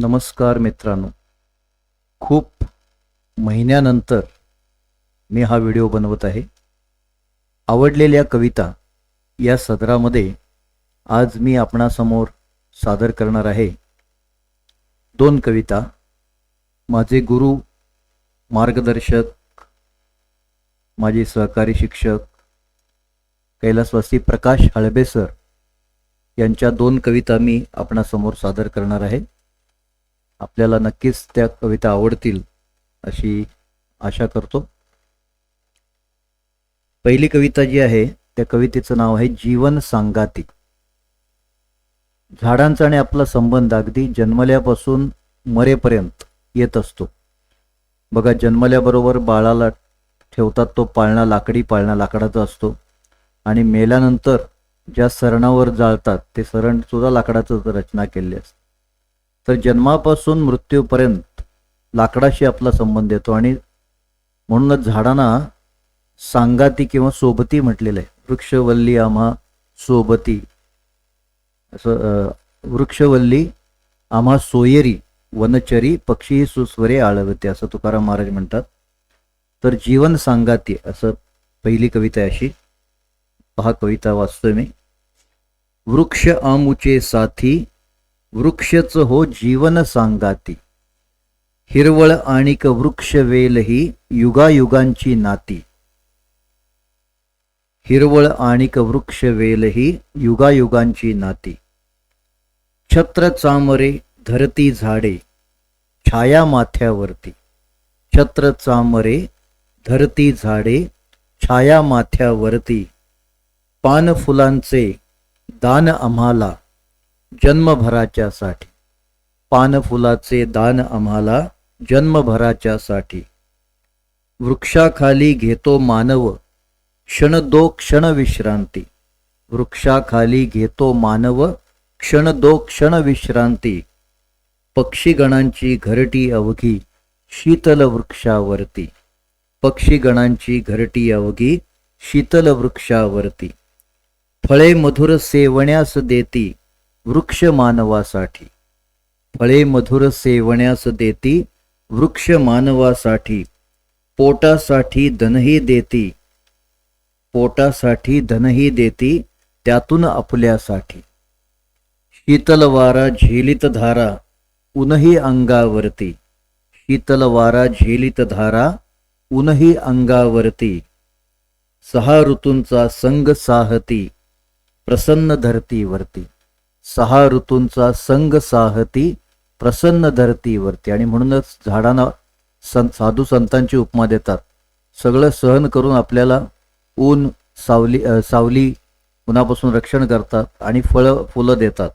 नमस्कार मित्रांनो. खूप महिन्यानंतर मी हा व्हिडिओ बनवत आहे. आवडलेल्या कविता या सदरामध्ये आज मी आपणासमोर सादर करणार आहे. दोन कविता. माझे गुरु मार्गदर्शक माझे सहकारी शिक्षक कैलासवासी प्रकाश हळबे सर यांच्या दोन कविता मी आपणासमोर सादर करणार आहे. आपल्याला नक्कीच त्या कविता आवडतील अशी आशा करतो. पहिली कविता जी आहे त्या कवितेचं नाव आहे जीवन सांगाती. झाडांचा आणि आपला संबंध अगदी जन्मल्यापासून मरेपर्यंत येत असतो. बघा जन्मल्याबरोबर बाळाला ठेवतात तो पाळणा लाकडी पाळणा लाकडाचा असतो. आणि मेल्यानंतर ज्या सरणावर जाळतात ते सरण सुद्धा लाकडाचं रचना केलेली असते. तर जन्मापासून मृत्यूपर्यंत लाकडाशी आपला संबंध येतो. आणि म्हणूनच झाडांना सांगाती किंवा सोबती म्हटलेलं आहे. वृक्षवल्ली आम्हा सोबती. असं वृक्षवल्ली आम्हा सोयरी वनचरी पक्षी सुस्वरे आळवते असं तुकाराम महाराज म्हणतात. तर जीवन सांगाती असं पहिली कविता आहे अशी. पहा कविता वाचतोय मी. वृक्ष आमुचे साथी वृक्षच हो जीवन सांगाती. हिरवळ आणिक वृक्ष वेल ही युगायुगांची नाती. हिरवळ आणिक वृक्ष वेल ही युगायुगांची नाती. छत्र चामरे धरती झाडे छाया माथ्यावरती. छत्र चामरे धरती झाडे छाया माथ्यावरती. पान फुलांचे दान आम्हाला. जन्मभराच्यासाठी. पानफुलाचे दान आम्हाला जन्मभराच्यासाठी. वृक्षाखाली घेतो मानव क्षण दो क्षण विश्रांती वृक्षाखाली घेतो मानव क्षण दो क्षण विश्रांती पक्षीगणांची घरटी अवघी शीतल वृक्षावरती. पक्षीगणांची घरटी अवघी शीतल वृक्षावरती. फळे मधुर सेवण्यास देती वृक्ष मानवासाठी फळे मधुर सेवण्यास देती वृक्ष मानवासाठी पोटासाठी धनही देती पोटासाठी धनही देती त्यातून आपल्यासाठी. शीतलवारा झेलित धारा उनही अंगावरती. शीतलवारा झेलित धारा उनही अंगावरती. सहा ऋतूंचा संग साहती प्रसन्न धरतीवरती सहा ऋतूंचा संग साहती प्रसन्न धरतीवरती. आणि म्हणूनच झाडांना सं साधू संतांची उपमा देतात. सगळं सहन करून आपल्याला ऊन सावली सावली उन्हापासून रक्षण करतात आणि फळं फुलं देतात.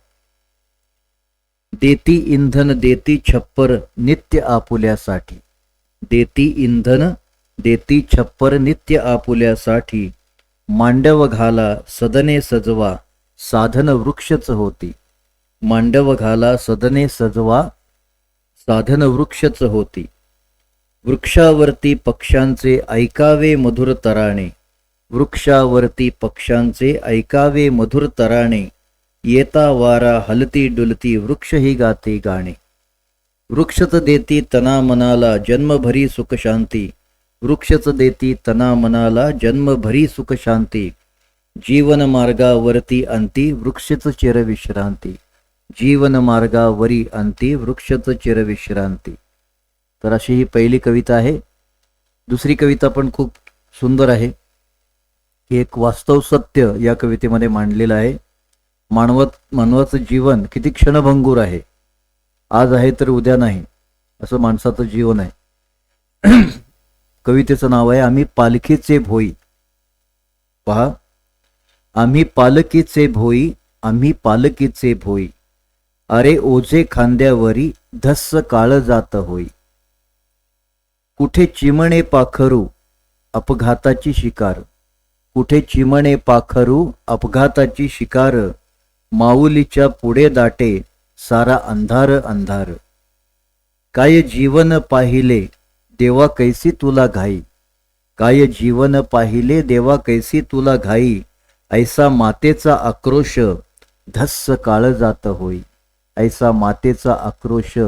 देती इंधन देती छप्पर नित्य आपुल्यासाठी. देती इंधन देती छप्पर नित्य आपुल्यासाठी. मांडव घाला सदने सजवा साधन वृक्षच होती. मांडव घाला सदने सजवा साधन वृक्षच होती. वृक्षावरती पक्ष्यांचे ऐकावे मधुर तराणे. वृक्षावरती पक्ष्यांचे ऐकावे मधुर तराणे. येता वारा हलती डुलती वृक्ष ही गाते गाणे. वृक्षच देती तना मनाला जन्मभरी सुखशांती. वृक्षच देती तना मनाला जन्मभरी सुखशांती. शांती जीवन मार्गावरती अंती वृक्षच चिरविश्रांती जीवन मार्गावरी अंती वृक्षच चिरविश्रांती तर अशी ही पहिली कविता आहे. दुसरी कविता पण खूप सुंदर आहे. एक वास्तव सत्य या कवितेमध्ये मांडलेलं आहे. मानवत मानवाचं जीवन किती क्षणभंगूर आहे. आज आहे तर उद्या नाही. असं माणसाचं जीवन आहे. कवितेचं नाव आहे आम्ही पालखीचे भोई. पहा. आम्ही पालकीचे भोई आम्ही पालकीचे भोई. अरे ओझे खांद्यावरी धस्स काळ जात होई. कुठे चिमणे पाखरू अपघाताची शिकार. कुठे चिमणे पाखरू अपघाताची शिकार. माऊलीच्या पुढे दाटे सारा अंधार अंधार. काय जीवन पाहिले देवा कैसी तुला घाई. काय जीवन पाहिले देवा कैसी तुला घाई. ऐसा मातेचा आक्रोश धस्स काळ जात होई. ऐसा मातेचा आक्रोश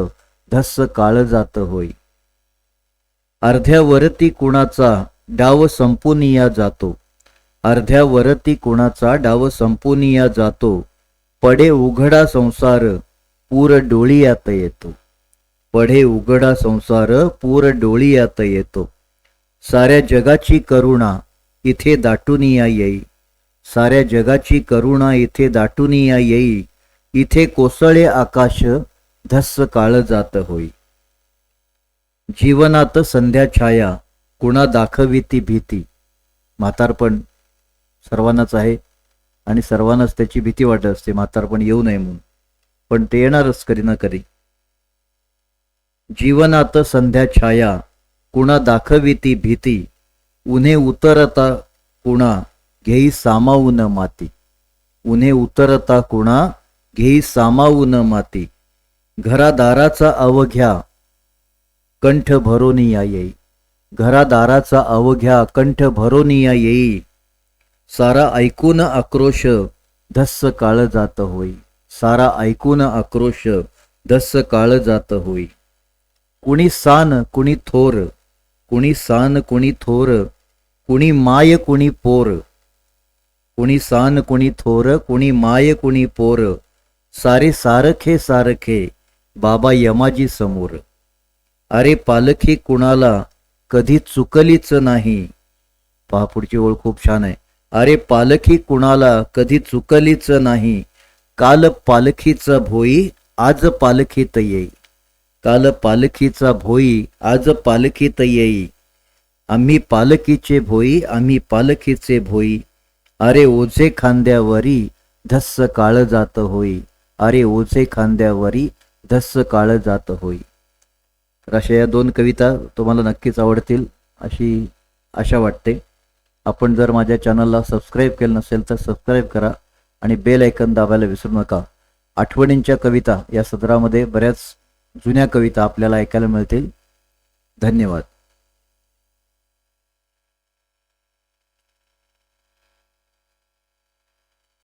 धस्स काळ जात होई. अर्ध्यावरती कुणाचा डाव संपुनिया जातो. अर्ध्यावरती कुणाचा डाव संपुनिया जातो. पडे उघडा संसार पूर डोळीयात येतो. पढे उघडा संसार पूर डोळीयात येतो. साऱ्या जगाची करुणा इथे दाटूनिया येई. साऱ्या जगाची करुणा इथे दाटूनिया येई. इथे कोसळे आकाश धस्स काळ जात होई. जीवनात संध्या छाया कुणा दाखवी ती भीती. म्हातारपण सर्वांनाच आहे आणि सर्वांनाच त्याची भीती वाटत असते. म्हातारपण येऊ नये म्हणून. पण ते येणारच करी ना करी जीवनात संध्या छाया कुणा दाखवी ती भीती. उन्हे उतरता कुणा घेई सामावून माती. उन्हे उतरता कुणा घेई सामावून माती. घरादाराचा अवघ्या कंठ भरोनिया येई. घरादाराचा अवघ्या कंठ भरोनिया येई. सारा ऐकून आक्रोश धस्स काळ जात होई. सारा ऐकून आक्रोश धस्स काळ जात होई. कुणी सान कुणी थोर कुणी सान कुणी थोर कुणी माय कुणी पोर कुणी सान कुणी थोर कुणी माय कुणी पोर. सारे सारखे सारखे बाबा यमाजी समोर. अरे पालखी कुणाला? कधी चुकलीच नाही. पहा पुढची ओळ खूप छान आहे. अरे पालखी कुणाला? कधी चुकलीच नाही. काल पालखीचा भोई आज पालखीत येई. काल पालखीचा भोई आज पालखीत येई. आम्ही पालखीचे भोई आम्ही पालखीचे भोई. अरे ओझे खांद्यावरी धस्स काळ जात होई. अरे ओझे खांद्यावरी धस्स काळ जात होई. तर अशा या दोन कविता तुम्हाला नक्कीच आवडतील अशी आशा वाटते. आपण जर माझ्या चॅनलला सबस्क्राईब केलं नसेल तर सबस्क्राईब करा आणि बेल ऐकन दाबायला विसरू नका. आठवणींच्या कविता या सदरामध्ये बऱ्याच जुन्या कविता आपल्याला ऐकायला मिळतील. धन्यवाद.